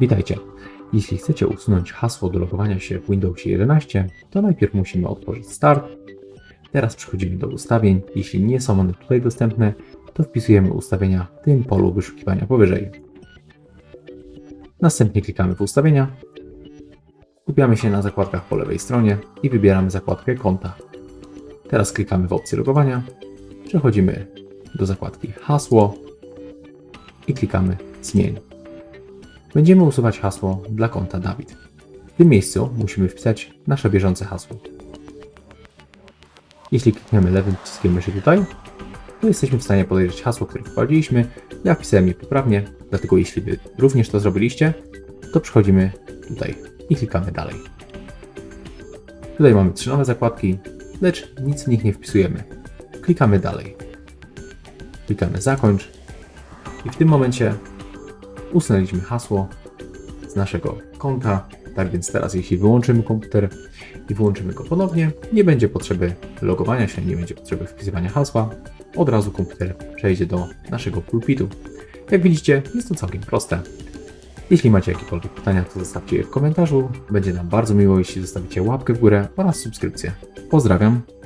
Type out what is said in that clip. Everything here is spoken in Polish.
Witajcie. Jeśli chcecie usunąć hasło do logowania się w Windowsie 11, to najpierw musimy otworzyć Start. Teraz przechodzimy do ustawień. Jeśli nie są one tutaj dostępne, to wpisujemy ustawienia w tym polu wyszukiwania powyżej. Następnie klikamy w ustawienia. Skupiamy się na zakładkach po lewej stronie i wybieramy zakładkę konta. Teraz klikamy w opcję logowania. Przechodzimy do zakładki hasło i klikamy zmień. Będziemy usuwać hasło dla konta Dawid. W tym miejscu musimy wpisać nasze bieżące hasło. Jeśli klikniemy lewym przyciskiem myszy tutaj, to jesteśmy w stanie podejrzeć hasło, które wprowadziliśmy. Ja wpisałem je poprawnie, dlatego jeśli Wy również to zrobiliście, to przechodzimy tutaj i klikamy dalej. Tutaj mamy trzy nowe zakładki, lecz nic w nich nie wpisujemy. Klikamy dalej. Klikamy zakończ i w tym momencie usunęliśmy hasło z naszego konta. Tak więc teraz, jeśli wyłączymy komputer i wyłączymy go ponownie, nie będzie potrzeby logowania się, nie będzie potrzeby wpisywania hasła. Od razu komputer przejdzie do naszego pulpitu. Jak widzicie, jest to całkiem proste. Jeśli macie jakiekolwiek pytania, to zostawcie je w komentarzu. Będzie nam bardzo miło, jeśli zostawicie łapkę w górę oraz subskrypcję. Pozdrawiam.